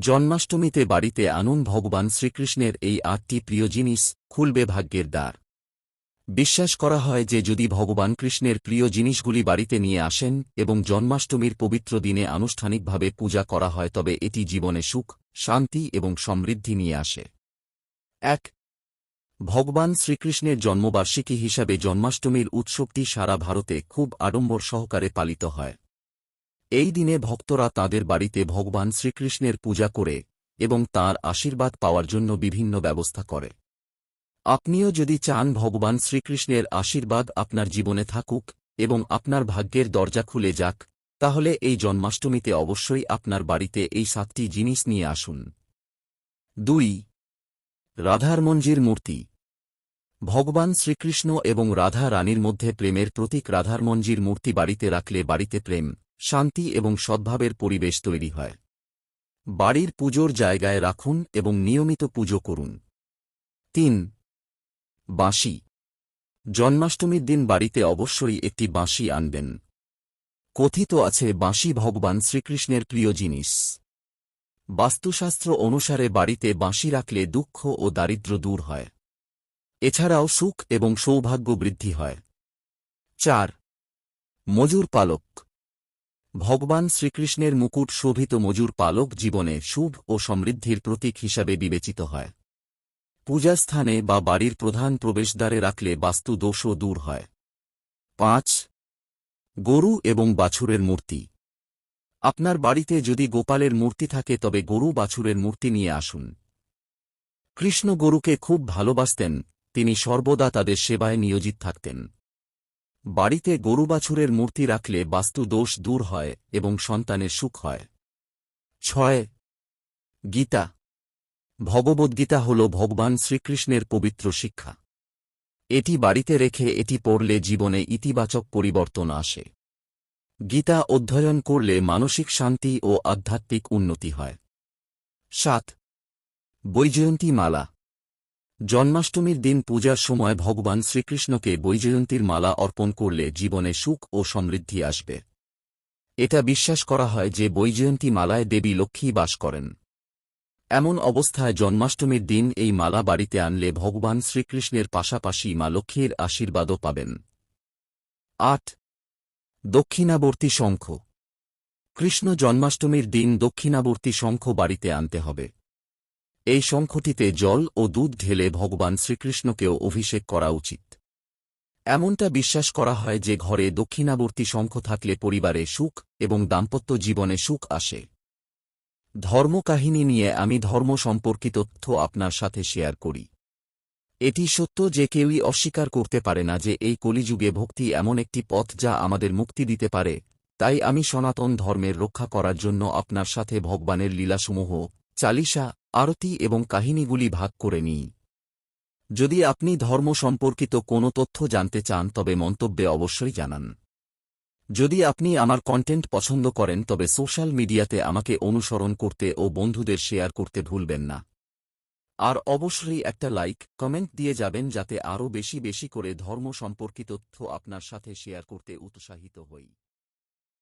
জন্মাষ্টমীতে বাড়িতে আনুন ভগবান শ্রীকৃষ্ণের এই আটটি প্রিয় জিনিস খুলবে ভাগ্যের দ্বার। বিশ্বাস করা হয় যে যদি ভগবান কৃষ্ণের প্রিয় জিনিসগুলি বাড়িতে নিয়ে আসেন এবং জন্মাষ্টমীর পবিত্র দিনে আনুষ্ঠানিকভাবে পূজা করা হয়, তবে এটি জীবনে সুখ, শান্তি এবং সমৃদ্ধি নিয়ে আসে। এক, ভগবান শ্রীকৃষ্ণের জন্মবার্ষিকী হিসাবে জন্মাষ্টমীর উৎসবটি সারা ভারতে খুব আড়ম্বর সহকারে পালিত হয়। এই দিনে ভক্তরা তাদের বাড়িতে ভগবান শ্রীকৃষ্ণের পূজা করে এবং তার আশীর্বাদ পাওয়ার জন্য বিভিন্ন ব্যবস্থা করে। আপনিও যদি চান ভগবান শ্রীকৃষ্ণের আশীর্বাদ আপনার জীবনে থাকুক এবং আপনার ভাগ্যের দরজা খুলে যাক, তাহলে এই জন্মাষ্টমীতে অবশ্যই আপনার বাড়িতে এই সাতটি জিনিস নিয়ে আসুন। দুই, রাধার মঞ্জির মূর্তি। ভগবান শ্রীকৃষ্ণ এবং রাধা রানীর মধ্যে প্রেমের প্রতীক রাধার মঞ্জির মূর্তি বাড়িতে রাখলে বাড়িতে প্রেম শান্তি এবং সদ্ভাবের পরিবেশ তৈরি হয়। বাড়ির পুজোর জায়গায় রাখুন এবং নিয়মিত পুজো করুন। তিন, বাঁশি। জন্মাষ্টমীর দিন বাড়িতে অবশ্যই একটি বাঁশি আনবেন। কথিত আছে, বাঁশি ভগবান শ্রীকৃষ্ণের প্রিয় জিনিস। বাস্তুশাস্ত্র অনুসারে বাড়িতে বাঁশি রাখলে দুঃখ ও দারিদ্র্য দূর হয়। এছাড়াও সুখ এবং সৌভাগ্য বৃদ্ধি হয়। চার, মজুর পালক। ভগবান শ্রীকৃষ্ণের মুকুট শোভিত মজুর পালক জীবনে শুভ ও সমৃদ্ধির প্রতীক হিসাবে বিবেচিত হয়। পূজাস্থানে বা বাড়ির প্রধান প্রবেশদ্বারে রাখলে বাস্তু দোষও দূর হয়। পাঁচ, গরু এবং বাছুরের মূর্তি। আপনার বাড়িতে যদি গোপালের মূর্তি থাকে তবে গরু বাছুরের মূর্তি নিয়ে আসুন। কৃষ্ণ গরুকে খুব ভালোবাসতেন, তিনি সর্বদা তাদের সেবায় নিয়োজিত থাকতেন। বাড়িতে গরু বাছুরের মূর্তি রাখলে বাস্তু দোষ দূর হয় এবং সন্তানের সুখ হয়। ছয়, গীতা। ভগবদ্গীতা হল ভগবান শ্রীকৃষ্ণের পবিত্র শিক্ষা। এটি বাড়িতে রেখে এটি পড়লে জীবনে ইতিবাচক পরিবর্তন আসে। গীতা অধ্যয়ন করলে মানসিক শান্তি ও আধ্যাত্মিক উন্নতি হয়। সাত, বৈজয়ন্তী মালা। জন্মাষ্টমীর দিন পূজার সময় ভগবান শ্রীকৃষ্ণকে বৈজয়ন্তীর মালা অর্পণ করলে জীবনে সুখ ও সমৃদ্ধি আসবে। এটা বিশ্বাস করা হয় যে বৈজয়ন্তী মালায় দেবী লক্ষ্মী বাস করেন। এমন অবস্থায় জন্মাষ্টমীর দিন এই মালা বাড়িতে আনলে ভগবান শ্রীকৃষ্ণের পাশাপাশি মা লক্ষ্মীর আশীর্বাদও পাবেন। আট, দক্ষিণাবর্তী শঙ্খ। কৃষ্ণ জন্মাষ্টমীর দিন দক্ষিণাবর্তী শঙ্খ বাড়িতে আনতে হবে। এই শঙ্খটিতে জল ও দুধ ঢেলে ভগবান শ্রীকৃষ্ণকেও অভিষেক করা উচিত। এমনটা বিশ্বাস করা হয় যে ঘরে দক্ষিণাবর্তী শঙ্খ থাকলে পরিবারে সুখ এবং দাম্পত্য জীবনে সুখ আসে। ধর্মকাহিনী নিয়ে আমি ধর্ম সম্পর্কিত তথ্য আপনার সাথে শেয়ার করি। এটি সত্য যে কেউই অস্বীকার করতে পারে না যে এই কলিযুগে ভক্তি এমন একটি পথ যা আমাদের মুক্তি দিতে পারে, তাই আমি সনাতন ধর্মের রক্ষা করার জন্য আপনার সাথে ভগবানের লীলাসমূহ, চালিসা আরতি এবং কাহিনীগুলি ভাগ করে নিই। যদি আপনি ধর্ম সম্পর্কিত কোনো তথ্য জানতে চান, তবে মন্তব্যে অবশ্যই জানান। যদি আপনি আমার কন্টেন্ট পছন্দ করেন, তবে সোশ্যাল মিডিয়াতে আমাকে অনুসরণ করতে ও বন্ধুদের শেয়ার করতে ভুলবেন না। আর অবশ্যই একটা লাইক কমেন্ট দিয়ে যাবেন, যাতে আরও বেশি বেশি করে ধর্ম সম্পর্কিত তথ্য আপনার সাথে শেয়ার করতে উৎসাহিত হই।